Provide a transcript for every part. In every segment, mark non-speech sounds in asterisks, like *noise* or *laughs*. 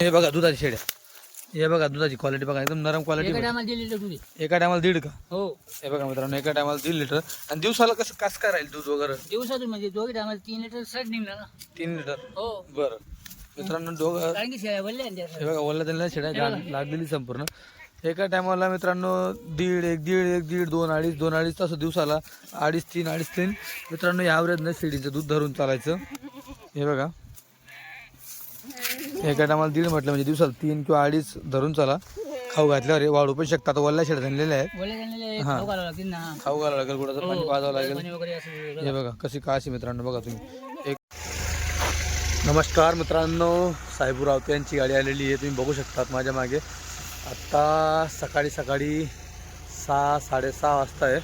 हे बघा दुधाची शेड्या हे बघा दुधाची क्वालिटी बघा एकदम नरम क्वालिटी एका टायमाला एका दीड का? हो. हे बघा मित्रांनो एका टायमाला दीड लिटर. आणि दिवसाला कसं कसं काय राहील दूध वगैरे? दिवसातून म्हणजे दोघे टायमाला तीन लिटर सर्ट निघणार ना. तीन लिटर? हो. बरं. मित्रांनो दोघं कारण की शेळ्या बोलल्या ना त्या हे बघा ओला त्यांना शेड्या लागलेली संपूर्ण. एका टायमाला मित्रांनो दीड एक दीड एक दीड दोन अडीच दोन अडीच तसं दिवसाला अडीच तीन अडीच तीन. मित्रांनो या ॲव्हरेजनं शेळीचं दूध धरून चालायचं. हे बघा. एका टायमाला दीड म्हटलं म्हणजे दिवसाला तीन किंवा अडीच धरून चाला. खाऊ घातल्यावर हे वाढू पण शकतात. वल्ल्या आहेत. बोलल्या त्यांना हा. खाऊ घालावं लागतील ना. खाऊ घालावं लागेल कुठं पाणी पाजावं लागेल. पाणी वगैरे असं हे बघा कशी काशी मित्रांनो बघा तुम्ही. एक नमस्कार मित्रांनो. साहेबू रावते यांची गाडी आलेली आहे. तुम्ही बघू शकतात माझ्या मागे. आत्ता सकाळी सकाळी सहा साडेसहा वाजता आहे.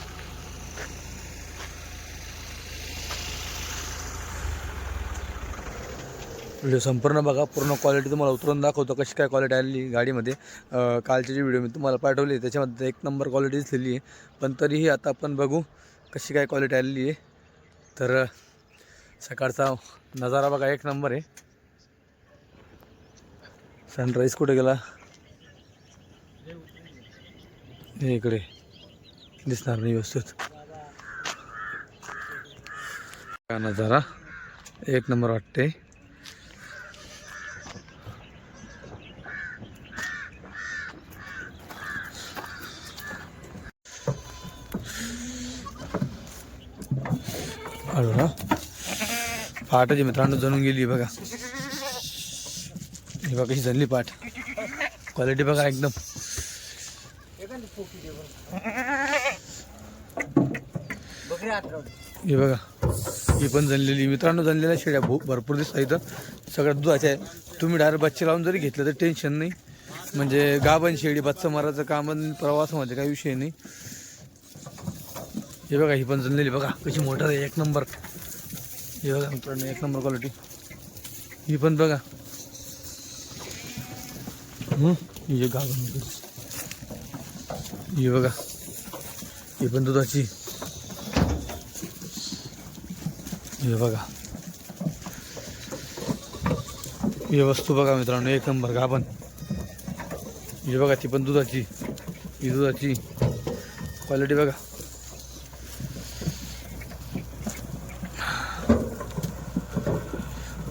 व्हिडिओ संपूर्ण बघा पूर्ण क्वालिटी तुम्हाला उतरून दाखवतो कशी काय क्वालिटी आलेली गाडीमध्ये. कालचे कालची जी व्हिडिओ मी तुम्हाला पाठवली त्याच्यामध्ये एक नंबर क्वालिटी दिसलेली आहे. पण तरीही आता आपण बघू कशी काय क्वालिटी आलेली आहे. तर सकाळचा नजारा बघा एक नंबर आहे. सनराईज कुठे गेला? इकडे. दिसणार नाही व्यवस्थित. हा नजारा एक नंबर वाटते अरे वा. पाटाची मित्रांनो जणून गेली बघा. ही बघा कशी जणली पाठ क्वालिटी बघा एकदम. हे बघा ही पण जणलेली. मित्रांनो जणलेल्या शेळ्या भरपूर दिसतात इथं. सगळ्यात दुधाच्या आहे. तुम्ही डायरेक्ट बच्चे लावून जरी घेतलं तर टेन्शन नाही. म्हणजे गाभण शेळी बच्चा मारायचं काम आणि प्रवासामध्ये काही विषय नाही. हे बघा ही पण जणलेली बघा. कशी मोटर आहे एक नंबर. हे बघा मित्रांनो एक नंबर क्वालिटी ही पण बघा. हे ही एक गाभण होती. ही बघा. ही पण दुधाची. हे बघा. हे वस्तू बघा मित्रांनो एक नंबर गाभण ही बघा ती पण दुधाची. ही दुधाची. क्वालिटी बघा.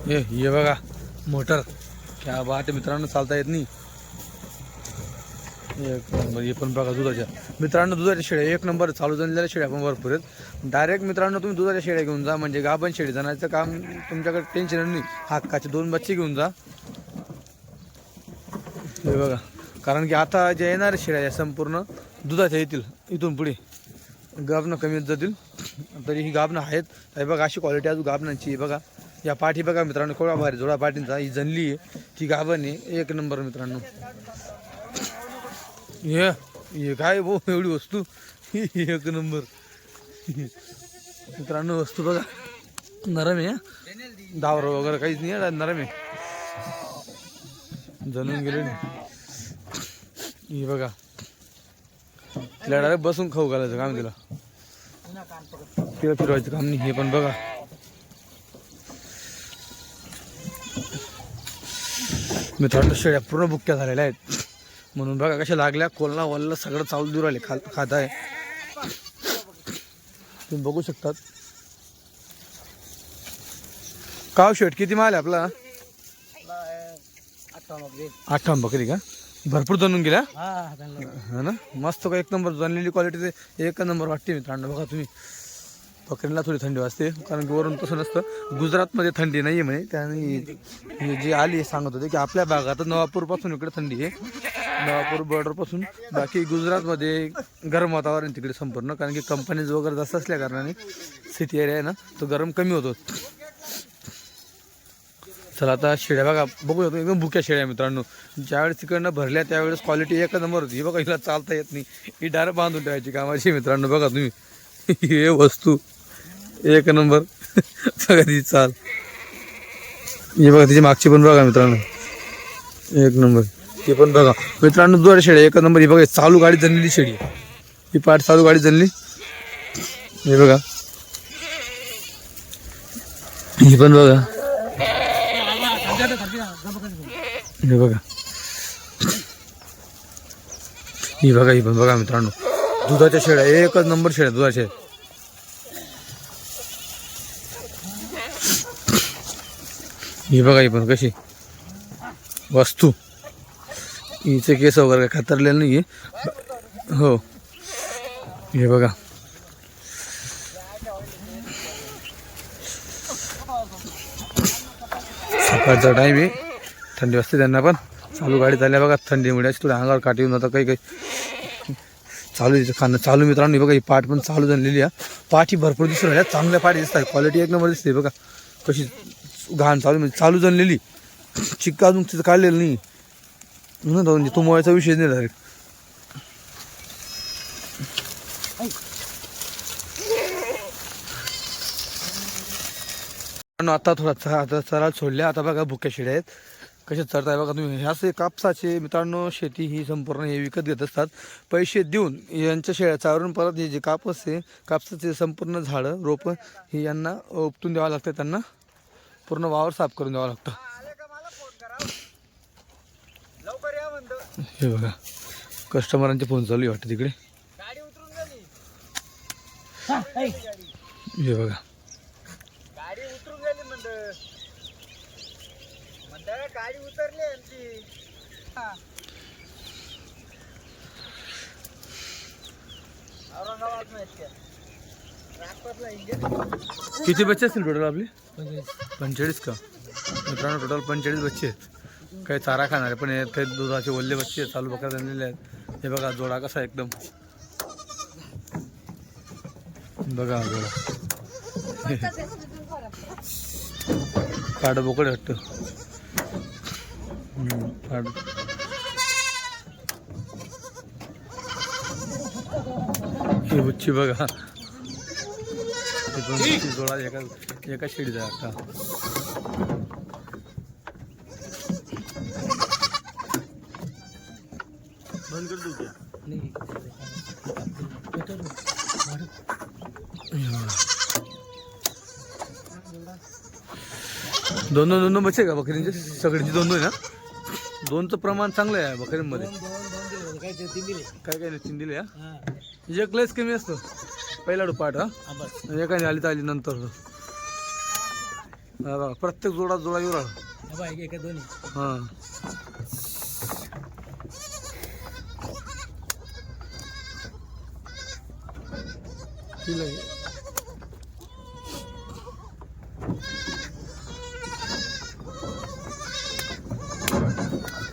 हे हे बघा मोटर. क्या बात मित्रांनो चालता येत नाही. एक नंबर हे पण बघा दुधाच्या. मित्रांनो दुधाच्या शेळ्या एक नंबर चालू झालेल्या शेळ्या पण भरपूर आहेत. डायरेक्ट मित्रांनो तुम्ही दुधाच्या शेळ्या घेऊन जा म्हणजे गाभण शेळी. जाण्याचं काम तुमच्याकडे टेन्शन नाही. हक्काचे दोन बच्चे घेऊन जा. हे बघा कारण की आता जे येणार शेळ्या या संपूर्ण दुधाच्या येतील इथून पुढे. गाभणं कमी होत जातील तरी ही गाभणं आहेत. हे बघा अशी क्वालिटी अजून गाभणांची बघा. या पाठी बघा मित्रांनो कोळा भारी जोडा पाठींचा ही जनली आहे. ही गाभण आहे. एक नंबर मित्रांनो. हे हे काय भाऊ एवढी वस्तू? एक नंबर. मित्रांनो वस्तू बघा. नरम आहे दावर वगैरे काहीच नाही नरम आहे. जणून गेले ही बघा. तिला डायरेक्ट बसून खाऊ घालायचं काम तिला. तिला फिरवायचं काम नाही हे पण बघा. मित्रांनो शेळ्या पूर्ण बुक्क्या झालेल्या आहेत. म्हणून बघा कशा लागल्या. कोलना वल्ला सगळं चालू देऊ राहिले. खा खात आहे तुम्ही बघू शकतात. काव शेट? किती माल आहे आपला? आठ बकरी का? भरपूर जणून गेल्या? हा हा ना? मस्त का एक नंबर जानलेली क्वालिटी ते एक नंबर वाटते मित्रांनो. बघा तुम्ही. बकरीला थोडी थंडी वाजते कारण की वरून तसं नसतं. गुजरातमध्ये थंडी नाही आहे म्हणे. त्याने जे जी आली सांगत होते की आपल्या भागात नवापूरपासून इकडे थंडी आहे. नवापूर बॉर्डरपासून बाकी गुजरातमध्ये गरम वातावरण तिकडे संपूर्ण कारण की कंपनीज वगैरे जास्त असल्या कारणाने सिटी एरिया आहे ना तो गरम कमी होतो. चला आता शेळ्या बघा बघू शकतो एकदम भुक्या शेळ्या मित्रांनो. ज्यावेळेस तिकडनं भरल्या त्यावेळेस क्वालिटी एक नंबर होती. ही बघा हिला चालता येत नाही. ही डायरेक्ट बांधून ठेवायची कामाची मित्रांनो बघा तुम्ही. *laughs* हे वस्तू. एक नंबर. बघा तिची चाल. हे बघा तिची मागची पण बघा मित्रांनो. एक नंबर. ती पण बघा. मित्रांनो दोन शेळ्या एक नंबर. ही बघा चालू गाडी जनलेली शेळी ही पाठ चालू गाडी जनली. हे बघा. ही पण बघा. हे बघा. ही बघा ही पण बघा मित्रांनो. दुधाच्या शेळ्या एकच नंबर शेळ्या दुधाच्या. ही बघा ही पण कशी वस्तू. हिचे केस वगैरे काही खातरलेले नाही हो. हे बघा. सकाळचा टाईम आहे. थंडी वाजते त्यांना पण. चालू गाडी चालल्या बघा थंडीमुळे अशी थोडी अंगावर काठी येऊन जातं काही काही. चालू आहे तिचं खाणं. चालू मित्रांनो बघा ही पाठ पण चालू झालेली आहे. पाठी भरपूर दिसून राहिल्या. चांगल्या पाठी दिसतात. क्वालिटी एक नंबर दिसते बघा. कशी घाण चालू म्हणजे चालू जणलेली. चिक्का अजून तिथं काढलेलं नाही. म्हणून तो म्हणजे तो मुळाचा विषय नाही डायरेक्ट आता थोडा आता चराल सोडल्या. आता बघा भुक्या शेळ्या आहेत. कसे चरताय बघा तुम्ही. ह्या असे कापसाचे मित्रांनो शेती ही संपूर्ण हे विकत घेत असतात. पैसे देऊन यांच्या शेळ्या चारून परत हे जे कापस आहे कापसाचे संपूर्ण झाडं रोपं हे यांना उपटून द्यावं लागतं त्यांना. पूर्ण वावर साफ करून द्यावं लागतं. लवकर या म्हणतो. हे बघा कस्टमरांचे फोन चालू आहे वाटतं तिकडे. गाडी उतरून गेली हे बघा. गाडी उतरून गेली म्हणतो. म्हणता गाडी उतरली आमची. हा. औरंगाबाद किती बच्चे असतील टोटल आपले? पंचेचाळीस का? मित्रांनो टोटल पंचेचाळीस बच्चे आहेत. काही चारा खाणारे पण आहेत काही दुधाचे ओल्ले बच्चे आहेत चालू बकऱ्या आणलेले आहेत. हे बघा जोडा कसा आहे एकदम. बघा जोडा. काढ बोकड हट्ट काड ही बच्ची बघा. बच्ची जोडा एका एका शेडीचा आहे आता बंद कर दू क्या दोन दोन दोन दोन बच्चे का बकरींचे सगळ्यांची दोन दोन आहे ना दोनचं प्रमाण चांगलं आहे बकरींमध्ये काय काय तीन दिले हा हा एक लयच कमी असतो पहिला पाठ हा? बस. एकाने आली तर आली नंतर. हा बघा, प्रत्येक जोडा जोडा येऊ बाबा एक एक दोन्ही. हा. आहे.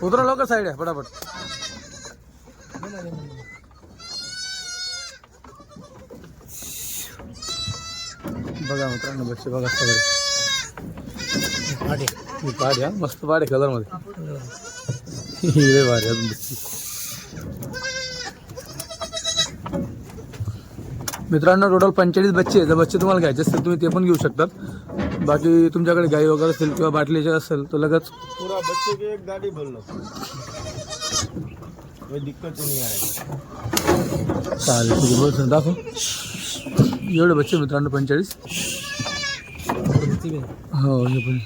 उतरा लवकर साईड आहे फटाफट बघा मित्रांनो बच्चे बघा सगळे. ही पाड या मस्त पाड आहे कलरमध्ये. ही लय भारी अजून मित्रांनो टोटल पंचेचाळीस बच्चे आहे जर बच्चे तुम्हाला घ्यायचे असतील तुम्ही ते पण घेऊ शकतात. बाकी तुमच्याकडे गाई वगैरे असेल किंवा बाटलीचे असेल तर लगेच पूरा बच्चे की एक गाड़ी भर लो कोई दिक्कत ही नहीं चालेल ठीक आहे. बस दाखव. एवढे बच्चे मित्रांनो पंचेचाळीस. हो हे पण.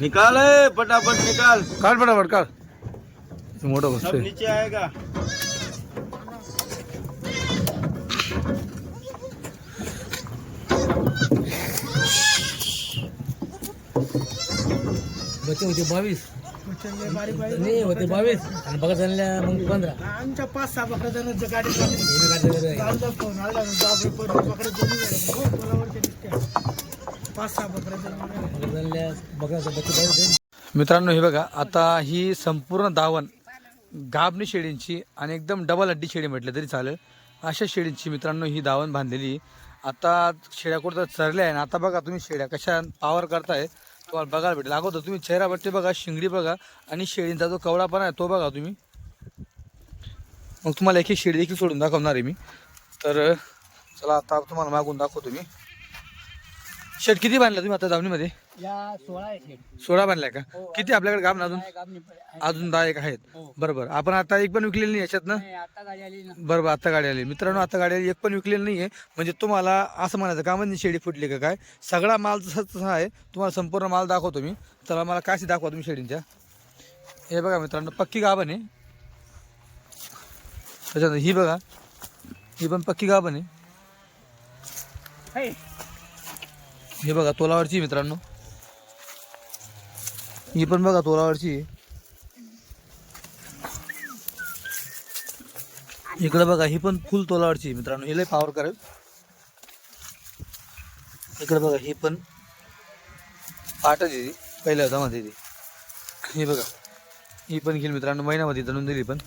निकाल है फटाफट निकाल. काढ फटाफट काढ. हे मोठं बसते नीचे आएगा बच्चे होते बावीस. नाही होते बावीस. आणि बघा झाल्या मग पंधरा. आमच्या पाच सहा बकऱ्या जणांचं गाडी फोन आला बकऱ्या. हो. पाच सहा बकऱ्या मित्रांनो हे बघा आता ही संपूर्ण दावण गाबणी शेळींची आणि एकदम डबल हड्डी शेळी म्हटलं तरी चालेल. अशा शेळींची मित्रांनो ही दावण बांधलेली. आता शेळ्या कुठं चरल्या आहे आणि आता बघा तुम्ही शेळ्या कशा पावर करताय. तुम्हाला बघायला भेटेल. अगोदर तुम्ही चेहरा बट्टे बघा शिंगडी बघा आणि शेळींचा जो कवडापणा आहे तो बघा तुम्ही. मग तुम्हाला एक एक शेळी देखील सोडून दाखवणार आहे मी. तर चला आता तुम्हाला मागून दाखवतो मी. शेट किती बांधला तुम्ही आता दावणीमध्ये? या सोळा आहे सोळा बांधलाय का? किती आपल्याकडे काम अजून? काय काम नाही पडलं. अजून दहा एक आहेत. हो. बरोबर. आपण आता एक पण विकलेली नाही याच्यात ना नाही, आता गाडी आली ना. बरोबर आता गाडी आली मित्रांनो आता गाडी आली एक पण विकलेली नाहीये. म्हणजे तुम्हाला असं म्हणायचं का म्हणजे शेडी फुटली का काय? सगळा माल जसा तसा आहे. तुम्हाला संपूर्ण माल दाखवतो मी. चला मला काशी दाखवा तुम्ही शेडींच्या. हे बघा मित्रांनो पक्की गाभण आहे. त्याच्यानंतर ही बघा. ही पण पक्की गाभण आहे. हे, हे बघा तोलावरची मित्रांनो. ही पण बघा तोलावरची इकडे बघा ही पण फुल तोलावरची मित्रांनो. हिला पावर करेल इकडे बघा ही पण पाटच आहे. ती पहिल्या होतामध्ये ती. ही बघा ही पण घेईल मित्रांनो. महिन्यामध्ये जणून दिली पण.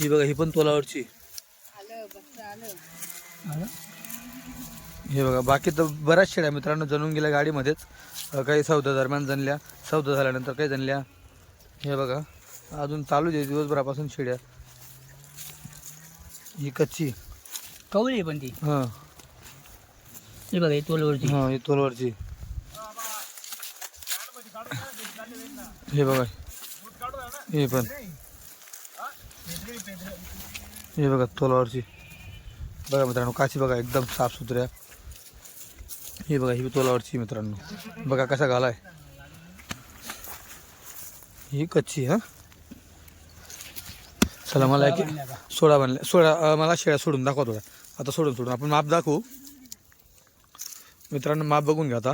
ही बघा ही पण तोलावरची. हे बघा बाकी तर बऱ्याच शेड्या मित्रांनो जणून गेल्या गाडीमध्येच. काही चौदा दरम्यान जनल्या चौदा झाल्यानंतर काही जनल्या हे बघा अजून चालूच आहे दिवसभरापासून शेड्या. ही कच्ची. कवळी पण ती. हां. हे बघा ही तोलवरची. हां ही तोलवरची. हे बघा. हे पण. हे बघा तोलावरची. बघा मित्रांनो काची बघा एकदम साफसुथऱ्या. हे बघा ही तोलावरची मित्रांनो. बघा कसा घालाय. ही कच्ची हा. चला मला एक सोडा बनल्या सोडा मला शेळ्या सोडून दाखवा थोडा. आता सोडून सोडून. आपण माप दाखवू. मित्रांनो माप बघून घ्या आता.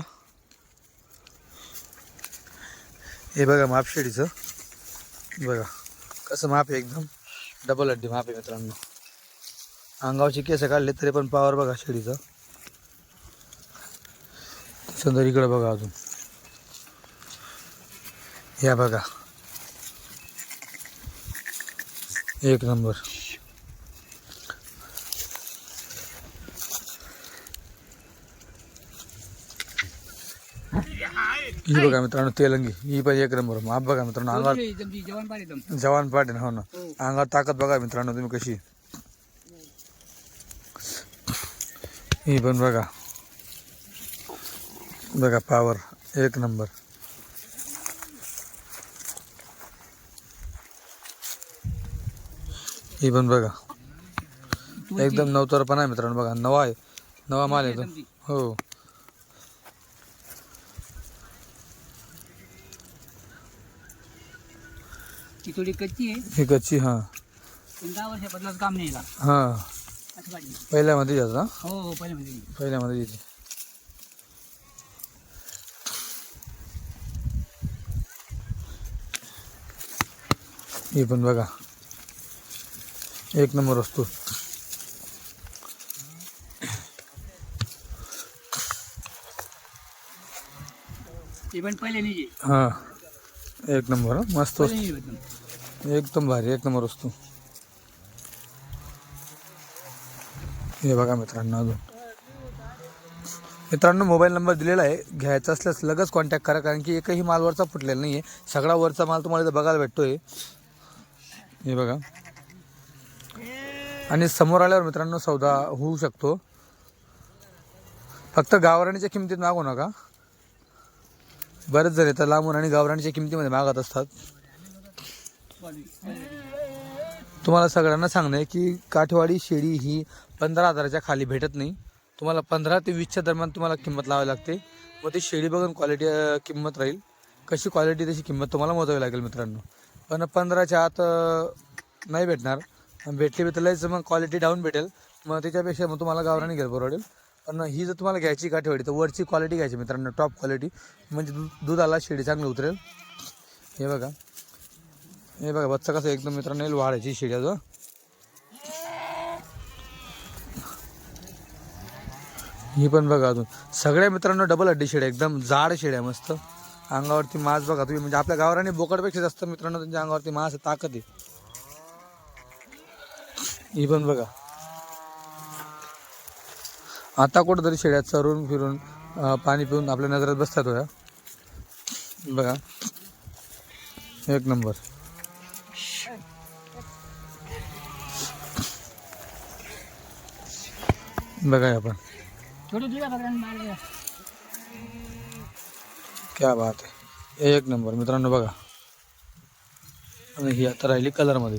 हे बघा माप शेळीचं. बघा कसं माप आहे एकदम. डबल अड्डी माप आहे मित्रांनो. अंगावचे केस काढले तरी पण पावर बघा शेळीचं. सुंदर इकडं बघा अजून. या बघा. एक नंबर. ही बघा मित्रांनो तेलंगी. ही पण एक नंबर. माप बघा मित्रांनो अंगावर एकदम ती जेवण पाहिजे एकदम. जवान पाठ आहे ना हो ना. अंगावर ताकद बघा मित्रांनो तुम्ही कशी. ही पण बघा. बघा पावर एक नंबर ही पण बघा. एकदम नवतरपणा आहे मित्रांनो. बघा नवा आहे. नवा माल आहे तो. हो. ती थोडी कच्ची आहे. ही कच्ची हां. पण दहा काम नाही हां. पहिल्यामध्ये जातं हो हो पहिले पहिल्यामध्ये येते. ही पण बघा. एक नंबर वस्तू. हा एक नंबर हं. मस्त नाही एकदम भारी एक नंबर वस्तू. हे बघा मित्रांनो अजून. मित्रांनो मोबाईल नंबर दिलेला आहे. घ्यायचा असल्यास लगेच कॉन्टॅक्ट करा कारण की एकही माल वरचा फुटलेला नाही आहे सगळा वरचा माल तुम्हाला इथं बघायला भेटतोय. हे बघा. आणि समोर आल्यावर मित्रांनो सौदा होऊ शकतो. फक्त गावराणीच्या किमतीत मागू नका. बरेच जण येतात लांबून आणि गावराणीच्या किमतीमध्ये मागत असतात. तुम्हाला सगळ्यांना सांगणं आहे की काठवाडी शेळी ही पंधरा हजाराच्या खाली भेटत नाही. तुम्हाला पंधरा ते वीसच्या दरम्यान तुम्हाला किंमत लावावी लागते. व ती शेळी बघून क्वालिटी किंमत राहील. कशी क्वालिटी तशी किंमत तुम्हाला मोजावी लागेल मित्रांनो. पण पंधराच्या आत अं, नाही भेटणार. आणि भेटली तर लयच मग क्वालिटी डाऊन भेटेल. मग त्याच्यापेक्षा मग तुम्हाला गावराने घ्यायला परवडेल. पण ही जर तुम्हाला घ्यायची काठेवाडी तर वरची क्वालिटी घ्यायची मित्रांनो टॉप क्वालिटी म्हणजे दूध दुधाला शेडी चांगली उतरेल. हे बघा. हे बघा बच्चा कसं एकदम मित्रांनो येईल वाढायची शेळ्याचं ही. पण बघा अजून. सगळ्या मित्रांनो डबल हड्डी शेड्या एकदम जाड शेड्या मस्त. अंगावरती मास बघा तुम्ही. म्हणजे आपल्या गावराने बोकडपेक्षा जास्त मित्रांनो त्यांच्या अंगावरती मास ताकद आहे. ही पण बघा. आता कुठंतरी शेड्या चरून फिरून पाणी पिऊन आपल्या नजरात बसतात होया बघा. एक नंबर. बघा हे आपण छोटी तुझ्या बकऱ्यांना मारले क्या बात आहे एक नंबर मित्रांनो बघा. आणि ही आता राहिली कलरमध्ये.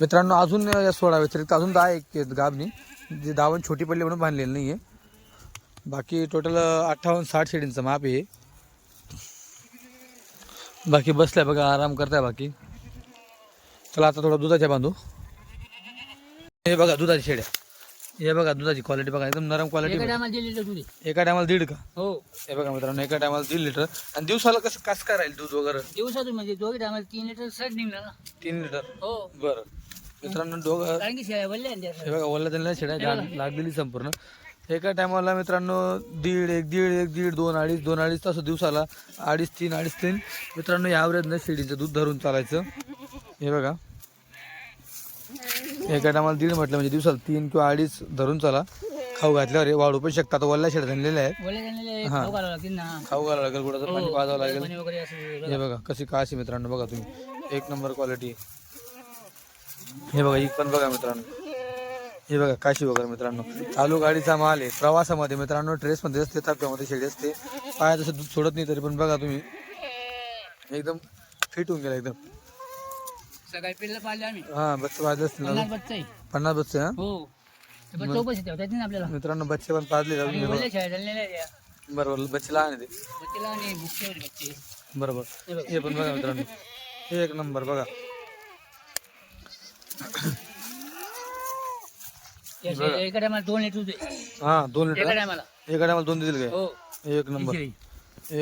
मित्रांनो अजून या सोळा व्यतिरिक्त अजून दहा एक गाबनी. जी दावण छोटी पडली म्हणून बांधलेली नाही आहे बाकी टोटल अठ्ठावन्न साठ शेडींचं माप आहे बाकी बसल्या बघा आराम करताय बाकी. चला आता थोडं दुधाच्या बांधू. हे बघा दुधाच्या शेड्या. हे बघा दुधाची क्वालिटी बघा एकदम नरम क्वालिटी एका टायमाला दिली तर तुझी एका टायमाला दीड का? हो. हे बघा मित्रांनो एका टायमाला दीड लिटर. आणि दिवसाला कसं कसं काय राहील दूध वगैरे? दिवसातून म्हणजे दोघे टायमाला तीन लिटर सट निघणार ना. तीन लिटर? हो. बरं. मित्रांनो दोघं कारण की शेळ्या बोलले ना हे बघा ओला त्यांना शेड्या लाग- लागलेली संपूर्ण. एका टायमाला मित्रांनो दीड एक दीड एक दीड दोन अडीच दोन अडीच तसं दिवसाला अडीच तीन अडीच तीन. मित्रांनो ॲव्हरेजनं शेळीचं दूध धरून चालायचं. हे बघा. एका टायमाला दीड म्हटलं म्हणजे दिवसाला तीन किंवा अडीच धरून चला. खाऊ घातल्यावर हे वाढू पण शकतात. वल्ल्या शेड्या झालेल्या आहेत. हा. खाऊ घालावं लागतील ना. खाऊ घालावं लागेल कुठं पाणी पाजावं लागेल. पाणी वगैरे असं हे बघा कशी काशी मित्रांनो बघा तुम्ही. एक नंबर क्वालिटी हे बघा ही पण बघा मित्रांनो. हे बघा काशी वगैरे मित्रांनो. चालू गाडीचा माल आहे. प्रवासामध्ये मित्रांनो ड्रेसमध्ये असते ताप्यामध्ये शेडी असते. पाया तसं दूध सोडत नाही तरी पण बघा तुम्ही. एकदम फिट होऊन गेला एकदम. सकाळी पिल्लं पाहिले आम्ही. हा बच्चे पन्नास बच्चा आहे. पन्नास बच्चे हा? हो. आपल्याला. मित्रांनो बच्चे पण पाजले शाळेत आहे. बरोबर बच्चे लहान आहे ते. बच्चेला आणि भुकटेवर बच्चे बरोबर. हे पण बघा मित्रांनो. हे एक नंबर बघा. एका टायमाला दोन लिटर दूध आहे. हा दोन एका लिटर टायमाला. एका टायमाला दोन देतील काय? हो. एक नंबर.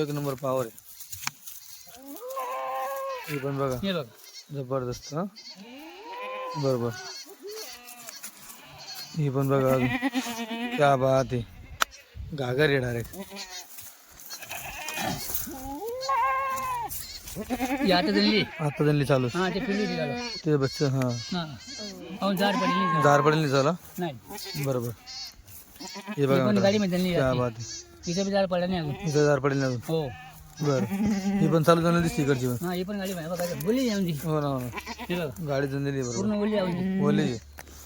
एक नंबर पावर आहे. हे पण बघा. हे बघ. जबरदस्त हा? बरोबर। ही पण बघा अजून क्या बात आहे घागर आहे डायरेक्ट ही आता दिली आता त्यांनी चालू हा ते पिल्लू दिला ते बच्चे हा। हा। अहो झाड पडली दार पडेल नाही झाला? नाही. बरोबर। हे बघा पण मित्रांनो. गाडी मध्ये क्या जाते. बात आहे तिथे बी झाड पडलं नाही अजून. इथं दार पडेल नाही अजून. हो. बरं. ही पण चालू झाली दिसते इकडची पण. हा ही पण गाडी मध्ये बघा बोलली जाऊन ती हो ना हो ना. हे बघा. गाडी जनलेली बरोबर. पूर्ण बोलली बोलली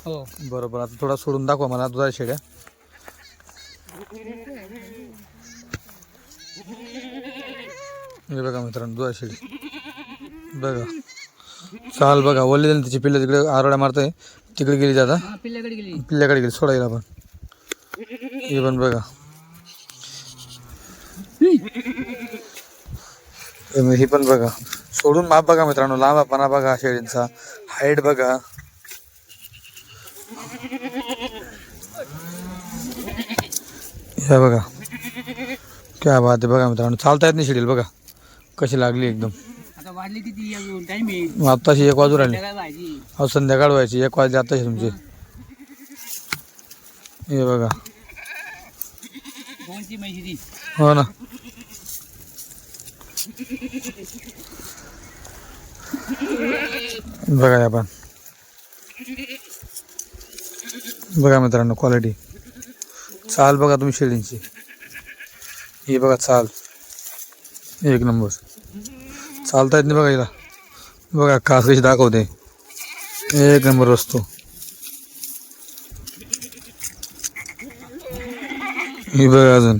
हो. बरोबर आता थोडा सोडून दाखवा मला तुझा शेड्या हे बघा मित्रांनो दुधा शेडी. बघा. चाल बघा ओले झाली तिची पिल्लं तिकडे आरोड्या मारताय. तिकडे गेली जाता. हा पिल्ल्याकडे गेली. पिल्ल्याकडे गेली सोडायला आपण हे पण बघा. हे पण बघा. सोडून माप बघा मित्रांनो. लांबापणा बघा शेळींचा. हाईट बघा. हे बघा. क्या बात आहे बघा मित्रांनो. चालता येत नाही शेडील बघा. कशी लागली एकदम. आत्ताशी एक वाजू राहिली. अहो संध्याकाळ व्हायची. एक वाजले आत्ताशी तुमचे. हे बघा. हो ना. बघा आपण बघा मित्रांनो क्वालिटी चाल बघा तुम्ही शेळींची. हे बघा चाल. एक नंबर. चालता येत नाही बघा हिला. बघा कास कशी दाखवते. एक नंबर वस्तू. ही बघा अजून.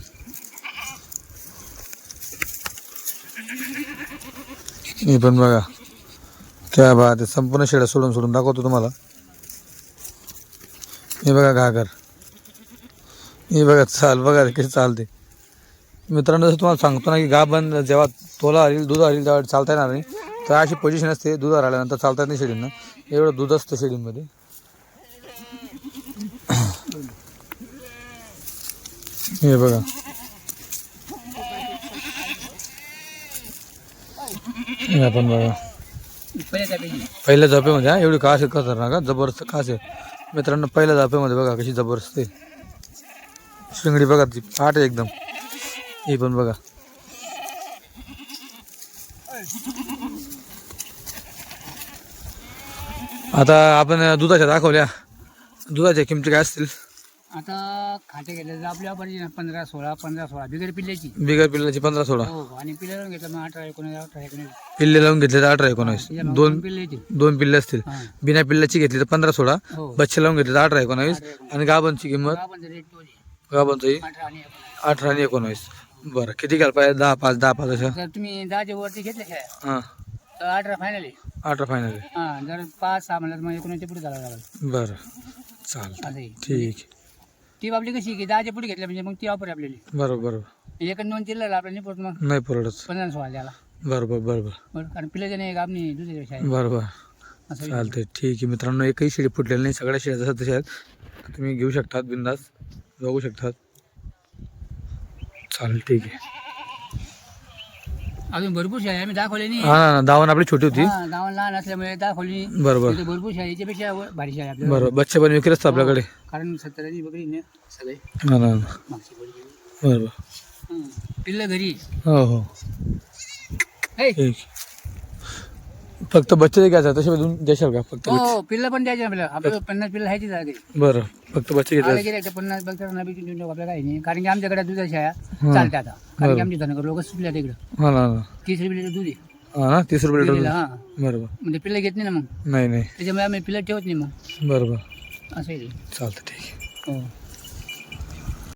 ही पण बघा. क्या बात आहे संपूर्ण शेड्या सोडून सोडून दाखवतो तुम्हाला. हे बघा घागर. हे बघा चाल बघा कशी चालते. मित्रांनो जसं तुम्हाला सांगतो ना की गाभण जेव्हा तोला आली दूध आली तेव्हा चालता येणार नाही. तर अशी पोझिशन असते दूध आल्यानंतर चालता येत नाही शेडींना. एवढं दूध असतं शेडींमध्ये. हे बघा. आपण बघा. पहिल्या टाकायची झोपेमध्ये हा एवढी कास आहे खतरनाक का? जबरदस्त कास. आहे मित्रांनो पहिल्या झोपेमध्ये बघा कशी जबरदस्त आहे. शिंगडी बघा ती पाठ आहे एकदम. ही पण बघा. आता आपण दुधाच्या दाखवल्या. दुधाच्या किमती काय असतील? आता खाते घेतले आपल्या पाहिजे पंधरा सोळा पंधरा सोळा. बिगर पिल्ल्याची बिगर पिल्लाची पंधरा सोळा. हो आणि पिल्ला घेतलं मग अठरा एकोणीस अठरा एकोणीस. पिल्ले लावून घेतले तर अठरा एकोणावीस त्याच्यामुळे दोन पिल्ले दोन पिल्ले असतील. हा. बिना पिल्लाची घेतली तर पंधरा सोळा. हो. बच्चे लावून घेतले तर अठरा एकोणावीस आणि गाबांची किंमत? आपण रेट तोच आहे. गाबांची अठरा आणि एकोणीस. अठरा आणि एकोणावीस बरं किती घ्यायला पाहिजे? दहा पाच दहा पाच अशा जर तुम्ही दहाच्या वरती घेतले काय हां. तर अठरा फायनल आहे. अठरा फायनल हां जर पाच सहा म्हणलं तर मग एकोणीसच्या पुढे झाला लागेल. बरं. चालेल असं आहे. ठीक ती आपली कशी की दहाच्या पुढे घेतल्या म्हणजे मग ती ऑफर आपल्याली. बरोबर बरोबर. एक दोन चिल्लर आपल्याला नाही पडत मग. नाही परवडत पंधरा सोळा द्याला बरोबर बरोबर. बरं कारण पिल्ल्याच्या नाही आपली दुसऱ्या आहे बरोबर. असं आहे. चालतंय ठीक आहे. मित्रांनो एकही शिडी फुटलेली नाही सगळ्या शिड्या जसं तशा आहेत तुम्ही घेऊ शकतात बिंदास बघू शकतात. चालेल ठीक आहे. अजून भरपूर शाळा आम्ही दाखवले नाही. हा ना, ना दावण आपली छोटी होती. हा, गावाला लहान असल्यामुळे दाखवली नाही. बरोबर. भरपूर शाळा याच्यापेक्षा व- भारी शाळा आपल्याला बरोबर. बच्चे पण विक्री असतात आपल्याकडे. कारण सत्तराची बकरी ना सगळे. हा ना ना. मागची बकरी. बरोबर. हं. पिल्लं घरी. हो हो. हे. ठीक. फक्त बच्चे घ्यायचं तसे देऊन देशाल का फक्त हो पिल्लं पण द्यायचे आपल्याला. आपल्याला पन्नास पिल्लं ह्याची जागा बरं फक्त बच्चे गेले तर पन्नास देऊन टाकू आपल्याला काही नाही. कारण की आमच्याकडे दुधाच्या शाळा चालते आता. कारण की आमचे धनगर लोक सुटल्या तिकडं हा ना तीस रुपये दूध आहे. हा ना तीस रुपये लिटर हा. बरोबर म्हणजे पिल्लं घेत नाही ना मग. नाही नाही. त्याच्यामुळे आम्ही पिल्लं ठेवत नाही मग. बरोबर असं आहे. चालतं ठीक आहे. हो.